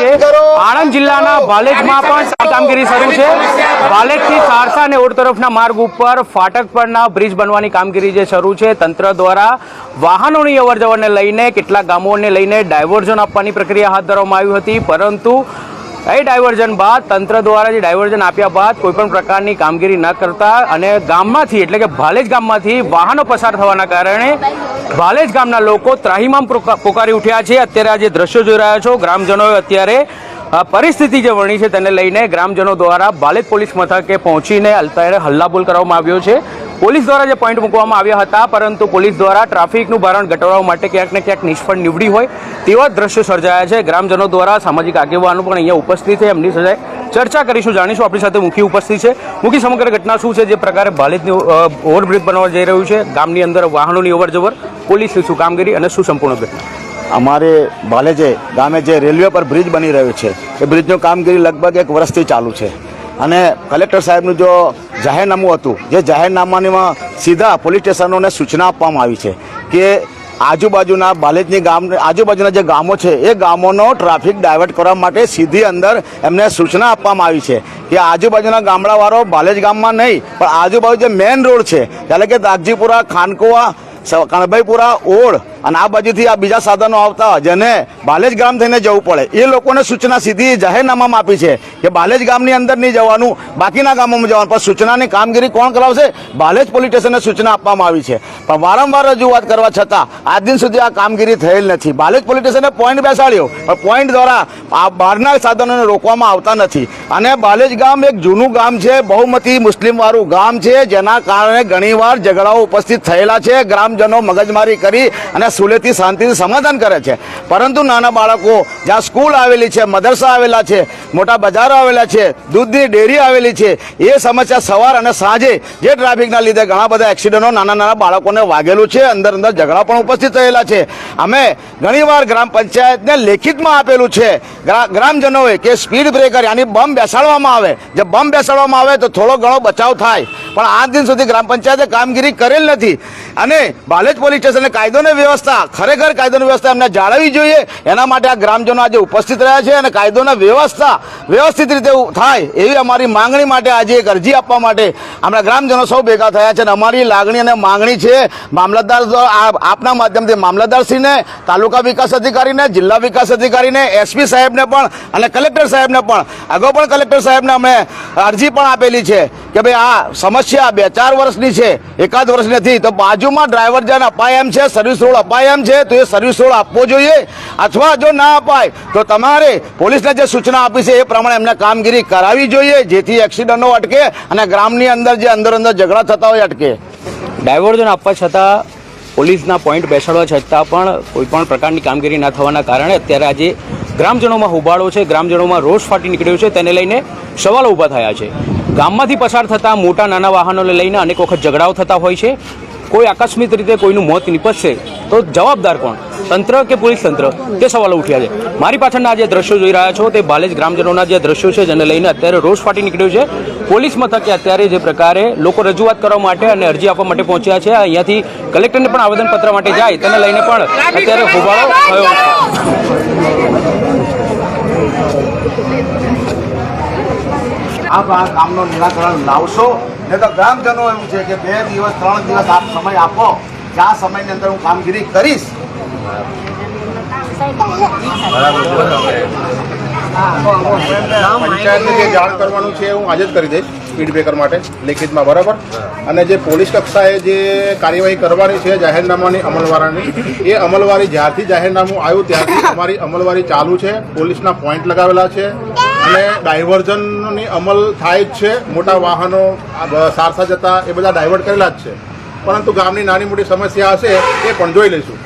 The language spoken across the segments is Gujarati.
છે આણંદ જિલ્લાના ભાલેજમાં પણ કામગીરી શરૂ છે. ભાલેજથી સારસા અને ઓડ તરફના માર્ગ ઉપર ફાટક પરના બ્રિજ બનવાની કામગીરી જે શરૂ છે તંત્ર દ્વારા વાહનોની અવરજવરને લઈને કેટલાક ગામોને લઈને ડાયવર્ઝન આપવાની પ્રક્રિયા હાથ ધરવામાં આવી હતી. પરંતુ એ ડાયવર્ઝન બાદ તંત્ર દ્વારા જે ડાયવર્ઝન આપ્યા બાદ કોઈપણ પ્રકારની કામગીરી ન કરતા અને ગામમાંથી એટલે કે ભાલેજ ગામમાંથી વાહનો પસાર થવાના કારણે ભાલેજ ગામના લોકો ત્રાહીમામ પોકા- પોકારી ઉઠ્યા છે. અત્યારે આ જે દ્રશ્યો જોઈ રહ્યા છો, ગ્રામજનોએ અત્યારે પરિસ્થિતિ જે વણી છે તેને લઈને ગ્રામજનો દ્વારા ભાલેજ પોલીસ મથકે પહોંચીને અત્યારે હલ્લાબોલ કરવામાં આવ્યો છે. પોલીસ દ્વારા જે પોઈન્ટ મૂકવામાં આવ્યા હતા, પરંતુ પોલીસ દ્વારા ટ્રાફિકનું ભારણ ઘટાડવા માટે ક્યાંક ને ક્યાંક નિષ્ફળ નીવડી હોય તેવા દ્રશ્યો સર્જાયા છે. ગ્રામજનો દ્વારા સામાજિક આગેવાનો પણ અહીંયા ઉપસ્થિત છે. એમની સાથે ચર્ચા કરીશું, જાણીશું. આપણી સાથે મુખી ઉપસ્થિત છે. મુખી, સમગ્ર ઘટના શું છે? જે પ્રકારે ભાલેજનું ઓવરબ્રિજ બનવા જઈ રહ્યું છે. ગામની અંદર વાહનોની અવરજવર. પોલીસની શું કામગીરી અને શું સંપૂર્ણ ઘટના? અમારે ભાલેજે ગામે જે રેલવે પર બ્રિજ બની રહ્યું છે, એ બ્રિજનું કામગીરી લગભગ એક વર્ષથી ચાલુ છે. અને કલેક્ટર સાહેબનું જો જાહેરનામું હતું, જે જાહેરનામાનીમાં સીધા પોલીસ સ્ટેશનોને સૂચના આપવામાં આવી છે કે આજુબાજુના બાલેજની ગામ, આજુબાજુના જે ગામો છે, એ ગામોનો ટ્રાફિક ડાયવર્ટ કરવા માટે સીધી અંદર એમને સૂચના આપવામાં આવી છે કે આજુબાજુના ગામડાવાળો બાલેજ ગામમાં નહીં, પણ આજુબાજુ જે મેઇન રોડ છે એટલે કે દાગજીપુરા, ખાનકોવા કણભાઈપુરા ઓળ અને આ બાજુથી આ બીજા સાધનો આવતા જેને બાલેજ ગામ થઈને જવું પડે. એ લોકોને સૂચના સીધી જાહેરનામામાં આપી છે કે બાલેજ ગામની અંદર નહીં જવાનું, બાકીના ગામોમાં જવાનું. પણ સૂચનાની કામગીરી કોણ કરાવશે? બાલેજ પોલીસ સ્ટેશનને સૂચના આપવામાં આવી છે. પણ વારંવાર રજૂઆત કરવા છતાં આજ દિન સુધી આ કામગીરી થયેલ નથી. બાલેજ પોલીસ સ્ટેશને પોઈન્ટ બેસાડ્યો. પણ પોઈન્ટ દ્વારા આ બહારના સાધનોને રોકવામાં આવતા નથી. અને બાલેજ ગામ એક જૂનું ગામ છે, બહુમતી મુસ્લિમ વાળું ગામ છે, જેના કારણે ઘણીવાર ઝઘડાઓ ઉપસ્થિત થયેલા છે. ગ્રામજનો મગજમારી કરી અને સુલેથી શાંતિથી સમાધાન કરે છે. પરંતુ નાના બાળકો જ્યાં સ્કૂલ આવેલી છે, મદરસા આવેલા છે, મોટા બજારો આવેલા છે, દૂધની ડેરી આવેલી છે, એ સમસ્યા સવાર અને સાંજે જે ટ્રાફિકના લીધે ઘણા બધા એક્સિડન્ટો નાના નાના બાળકોને વાગેલું છે. અંદર અંદર ઝઘડા પણ ઉપસ્થિત થયેલા છે. અમે ઘણીવાર ગ્રામ પંચાયતને લેખિતમાં આપેલું છે, ગ્રા- ગ્રામજનોએ કે સ્પીડ બ્રેકર યાની બમ બેસાડવામાં આવે. જે બમ બેસાડવામાં આવે તો થોડો ઘણો બચાવ થાય. પણ આજ દિન સુધી ગ્રામ પંચાયતે કામગીરી કરેલ નથી. અને બાલેજ પોલીસ સ્ટેશને કાયદોની વ્યવસ્થા, ખરેખર કાયદોની વ્યવસ્થા એમને જાળવવી જોઈએ. એના માટે આ ગ્રામજનો આજે ઉપસ્થિત રહ્યા છે અને કાયદોની વ્યવસ્થા વ્યવસ્થિત રીતે થાય એવી અમારી માંગણી માટે આજે એક અરજી આપવા માટે આપણા ગ્રામજનો સૌ ભેગા થયા છે અને અમારી લાગણી અને માંગણી છે મામલતદાર આપના માધ્યમથી મામલતદારશ્રીને, તાલુકા વિકાસ અધિકારીને, જિલ્લા વિકાસ અધિકારીને, એસપી સાહેબને પણ અને કલેક્ટર સાહેબને પણ. અગાઉ પણ કલેક્ટર સાહેબને અમે અરજી પણ આપેલી છે. કે ભાઈ, આ સમસ્યા બે ચાર વર્ષની છે, એકાદ વર્ષ નથી. તો બાજુમાં ડ્રાઈવર જેને અપાય એમ છે સર્વિસ રોડ અપાય એમ છે, તો એ સર્વિસ રોડ આપવો જોઈએ અથવા જો ના અપાય, તો તમારે પોલીસને જે સૂચના આપી છે એ પ્રમાણે એમને કામગીરી કરાવવી જોઈએ, જેથી એક્સિડન્ટો અટકે અને ગ્રામની અંદર જે અંદર અંદર ઝઘડા થતા હોય અટકે. ડાયવર્ઝન આપવા છતાં પોલીસના પોઈન્ટ બેસાડવા છતાં પણ કોઈપણ પ્રકારની કામગીરી ના થવાના કારણે અત્યારે આજે ગ્રામજનોમાં હોબાળો છે, ગ્રામજનોમાં રોષ ફાટી નીકળ્યો છે, તેને લઈને સવાલો ઊભા થયા છે. ગામમાંથી પસાર થતા મોટા નાના વાહનોને લઈને અનેક વખત ઝઘડાઓ થતા હોય છે. કોઈ આકસ્મિક રીતે કોઈનું મોત નિપજશે, તો જવાબદાર કોણ? તંત્ર કે પોલીસ તંત્ર? તે સવાલો ઉઠ્યા છે. મારી પાછળના જે દ્રશ્યો જોઈ રહ્યા છો, તે બાલેજ ગ્રામજનોના જે દ્રશ્યો છે, જેને લઈને અત્યારે રોષ ફાટી નીકળ્યો છે. પોલીસ મથકે અત્યારે જે પ્રકારે લોકો રજૂઆત કરવા માટે અને અરજી આપવા માટે પહોંચ્યા છે અહીંયાથી કલેક્ટરને પણ આવેદનપત્ર માટે જાય, તેને લઈને પણ અત્યારે હોબાળો થયો. આપ આ કામનો નિરાકરણ લાવશો? ને તો ગ્રામજનો એવું છે કે બે દિવસ ત્રણ દિવસ આપ સમય આપો. કે આ સમયની અંદર હું કામગીરી કરીશ. પંચાયતને જે જાણ કરવાનું છે એ હું આજે જ કરી દઈશ. સ્પીડ બ્રેકર માટે લેખિતમાં બરાબર? અને જે પોલીસ કક્ષાએ જે કાર્યવાહી કરવાની છે જાહેરનામાની અમલવારાની એ અમલવારી જ્યારથી જાહેરનામું આવ્યું ત્યારથી અમારી અમલવારી ચાલુ છે. પોલીસના પોઈન્ટ લગાવેલા છે અને ડાયવર્ઝનની અમલ થાય જ છે. મોટા વાહનો સારસા જતા એ બધા ડાયવર્ટ કરેલા જ છે. પરંતુ ગામની નાની મોટી સમસ્યા હશે એ પણ જોઈ લઈશું.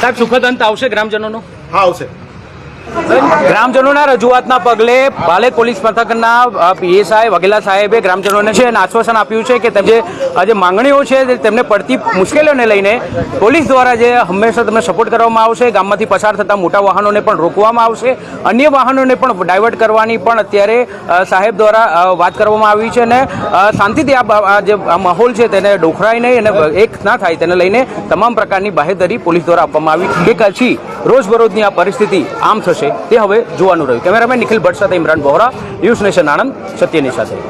સાહેબ સુખદ અંત આવશે ગ્રામજનોનો? હા આવશે. ગ્રામજનોના રજૂઆતના પગલે ભાલે પોલીસ મથકના પીએસઆઈ વઘેલા સાહેબે ગ્રામજનોને છે આશ્વાસન આપ્યું છે કે તમે જે માંગણીઓ છે તેમને પડતી મુશ્કેલીઓને લઈને પોલીસ દ્વારા જે હંમેશા તમને સપોર્ટ કરવામાં આવશે, ગામમાંથી પસાર થતા મોટા વાહનોને પણ રોકવામાં આવશે, અન્ય વાહનોને પણ ડાયવર્ટ કરવાની પણ અત્યારે સાહેબ દ્વારા વાત કરવામાં આવી છે અને શાંતિથી આ જે માહોલ છે તેને ડોખરાય નહીં અને એક ના થાય તેને લઈને તમામ પ્રકારની બાહેધરી પોલીસ દ્વારા આપવામાં આવી કે પછી રોજબરોજની આ પરિસ્થિતિ આમ થશે. છે તે હવે જોવાનું રહ્યું. કેમેરામેન નિખિલ ભટ્ટ સાથે ઇમરાન બોહરા ન્યૂઝ નેશન આણંદ, સત્યની સાથે.